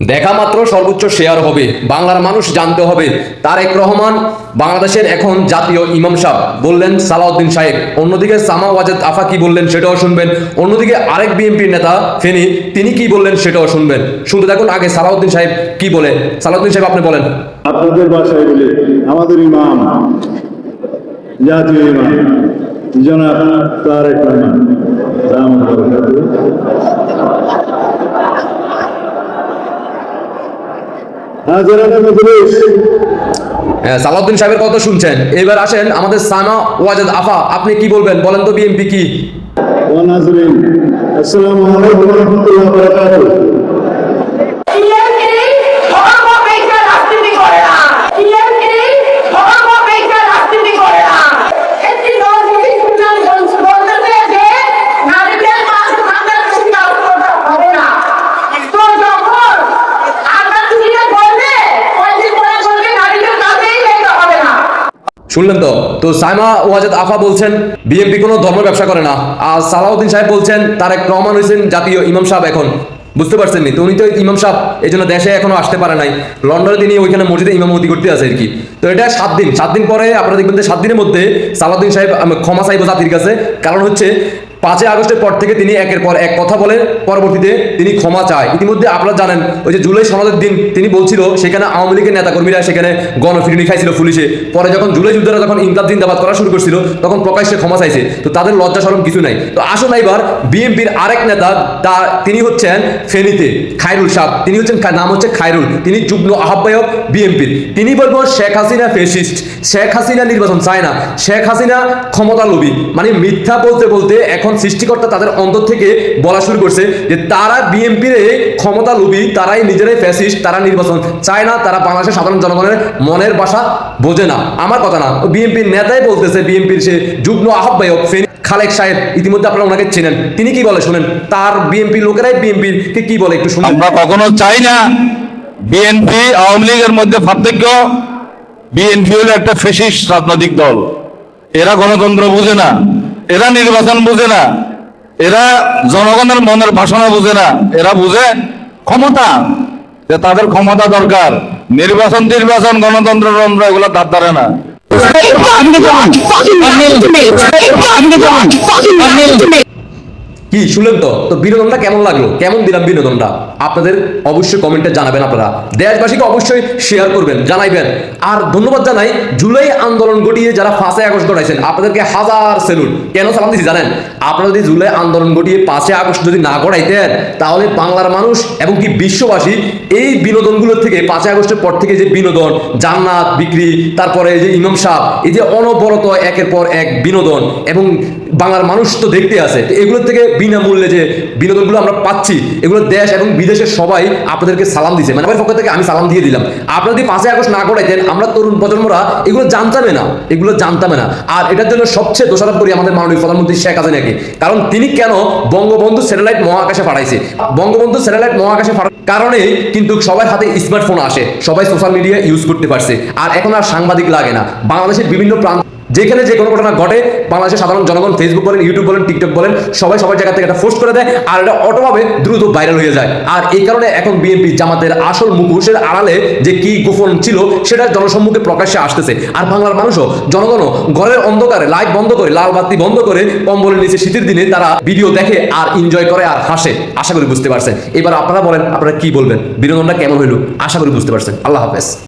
দেখা মাত্র সর্বোচ্চ শেয়ার হবে। বাংলার মানুষ জানতে হবে, তারেক রহমান বাংলাদেশের এখন জাতীয় ইমাম সাহ। বললেন সালাউদ্দিন সাহেব। অন্যদিকে সামা ওয়াজেদ আফা কি বললেন, সেটাও শুনবেন। অন্যদিকে আরেক বিএনপির নেতা ফেনি, তিনি কি বললেন সেটাও শুনবেন। শুনতে দেখুন আগে সালাউদ্দিন সাহেব কি বলে। সালাউদ্দিন সাহেব, আপনি বলেন। আপনাদের বাসায় বলে আমাদের ইমাম, জাতীয় ইমাম, জনাব তারেক রহমান দামাত বরকাতুহু। হাজারাত মজলিস হ্যাঁ, সালাউদ্দিন সাহেবের কথা শুনছেন। এবার আসেন আমাদের সানা ওয়াজেদ আফা আপনি কি বলবেন? বলেন তো বিএমপি কি? আসসালামু আলাইকুম ওয়া রাহমাতুল্লাহি ওয়া বারাকাতুহু টিএমসি ধর্ম পেশা রাজনীতি করে না টিএমসি ধর্ম পেশা রাজনীতি করে না একটি দল যদি সুনাম বলতে পেরেছে নারীদের পাশে থাকার চিন্তা করতে হবে না তো যখন আমরা তুলিয়ে বলবে পয়সা করে বলবে নারীদের কাছেই যেতে হবে না শুনলেন তো? তো সাইমা ওয়াজেদ আফা বলছেন, বিএনপি কোনো ধর্ম ব্যবসা করে না। আর সালাউদ্দিন সাহেব বলছেন তার এক রহমান হয়েছেন জাতীয় ইমাম সাহেব এখন। বুঝতে পারছেন নি তো উনি তো ইমাম সাহেব এই জন্য দেশে এখনও আসতে পারে নাই। লন্ডনে তিনি ওইখানে মসজিদে ইমামতি করতে আছে আর কি। তো এটা সাত দিন। সাত দিন পরে আপনারা দেখবেন যে সাত দিনের মধ্যে সালাউদ্দিন সাহেব ক্ষমা চাইব জাতির কাছে। কারণ হচ্ছে পাঁচই আগস্টের পর থেকে তিনি একের পর এক কথা বলে পরবর্তীতে তিনি ক্ষমা চায়। ইতিমধ্যে আপনারা জানেন, ওই যে জুলাই সনদের দিন তিনি বলছিল, সেখানে আওয়ামী লীগের নেতাকর্মীরা সেখানে গণফিরনি খাইছিল পুলিশে। পরে যখন জুলাই যুদ্ধরা যখন ইনকাম জিন্দাবাদ করা শুরু করছিল, তখন প্রকাশ্যে ক্ষমা চাইছে। তো তাদের লজ্জা সরম কিছু নাই। তো আসুন এবার বিএনপির আরেক নেতা, তা তিনি হচ্ছেন ফেনীতে, খায়রুল সাহ। তিনি হচ্ছেন নাম হচ্ছে খায়রুল। তিনি যুগ্ম আহ্বায়ক বিএনপির। তিনি বলব, শেখ হাসিনা ফেসিস্ট শেখ হাসিনা নির্বাচন চায় না। শেখ হাসিনা ক্ষমতা লোভী মানে মিথ্যা বলতে বলতে এখন সৃষ্টিকর্তা তাদের অন্তর থেকে বলা শুরু করছে যে তারা বিএনপির ক্ষমতা লোভী, তারাই নিজেরাই ফ্যাসিস্ট তারা নির্বাচন চায় না, তারা বাংলাদেশের সাধারণ জনগণের মনের ভাষা বোঝে না। আমার কথা না বিএনপির নেতাই বলতেছে বিএনপির সে যুগ্ম আহ্বায়ক খালেক সাহেব, ইতিমধ্যে আপনারা ওনাকে চেনেন। তিনি কি বলে শুনেন? তার বিএনপি লোকেরাই বিএনপির কে কি বলে একটু শুনুন। আমরা কখনো চাই না বিএনপি আওয়ামী লীগের মধ্যে পার্থক্য। বিএনপি হলো একটা ফেসিস্ট রাজনৈতিক দল। এরা গণতন্ত্র বুঝে না। এরা নির্বাচন বুঝে না। এরা জনগণের মনের ভাষণা বুঝে না। এরা বুঝে ক্ষমতা, যে তাদের ক্ষমতা দরকার। নির্বাচন নির্বাচন, গণতন্ত্র তন্ত্র এগুলো তার ধারে না। কি, শুনলেন তো? তো বিনোদনটা কেমন লাগল? কেমন দিলাম বিনোদনটা? আপনাদের অবশ্যই কমেন্টে জানাবেন আপনারা। দেশবাসীকে অবশ্যই শেয়ার করবেন, জানাইবেন। আর ধন্যবাদ জানাই, জুলাই আন্দোলন ঘটিয়ে যারা ফাঁসে আগস্ট ঘটাইছেন আপনাদেরকে হাজার সেলুন কেন সালাম দিচ্ছি জানেন? আপনারা যদি জুলাই আন্দোলন ঘটিয়ে পাঁচই আগস্ট যদি না ঘটাইতেন তাহলে বাংলার মানুষ এবং কি বিশ্ববাসী এই বিনোদনগুলোর থেকে, পাঁচই আগস্টের পর থেকে যে বিনোদন, জান্নাত, বিক্রি, তারপরে এই যে ইমাম সাহ এই যে অনবরত একের পর এক বিনোদন এবং বাংলার মানুষ তো দেখতে আছে, তো এগুলোর থেকে বিনামূল্যে যে বিনোদনগুলো আমরা পাচ্ছি, এগুলো দেশ এবং বিদেশের সবাই আপনাদেরকে সালাম দিছে। মানে আমার পক্ষ থেকে আমি সালাম দিয়ে দিলাম। আপনারা যদি পাঁচই আগস্ট না করাইতেন, আমরা তরুণ প্রজন্মরা এগুলো জানতামে না, এগুলো জানতামে না। আর এটার জন্য সবচেয়ে দোষারোপ করি আমাদের মাননীয় প্রধানমন্ত্রী শেখ হাসিনাকে। কারণ তিনি কেন বঙ্গবন্ধু স্যাটেলাইট মহাকাশে পাঠাইছে? বঙ্গবন্ধু স্যাটেলাইট মহাকাশে পাঠানোর কারণে কিন্তু সবার হাতে স্মার্টফোন আসে, সবাই সোশ্যাল মিডিয়া ইউজ করতে পারছে। আর এখন আর সাংবাদিক লাগে না। বাংলাদেশের বিভিন্ন প্রান্ত যেখানে যে কোনো ঘটনা ঘটে, বাংলাদেশের সাধারণ জনগণ ফেসবুক বলেন ইউটিউব বলেন টিকটক বলেন, সবাই সবার জায়গা থেকে এটা পোস্ট করে দেয় আর এটা অটোভাবে দ্রুত ভাইরাল হয়ে যায়। আর এই কারণে এখন বিএনপি জামাতের আসল মুখোশের আড়ালে যে কি গোপন ছিল, সেটা জনসম্মুখে প্রকাশ্যে আসতেছে। আর বাংলার মানুষও, জনগণও ঘরের অন্ধকারে লাইট বন্ধ করে, লাল বাতি বন্ধ করে, কম্বলের নিচে শীতের দিনে তারা ভিডিও দেখে আর এনজয় করে আর হাসে। আশা করি বুঝতে পারছেন। এবার আপনারা বলেন, আপনারা কি বলবেন? বিনোদনটা কেমন হইল? আশা করি বুঝতে পারছেন। আল্লাহ হাফেজ।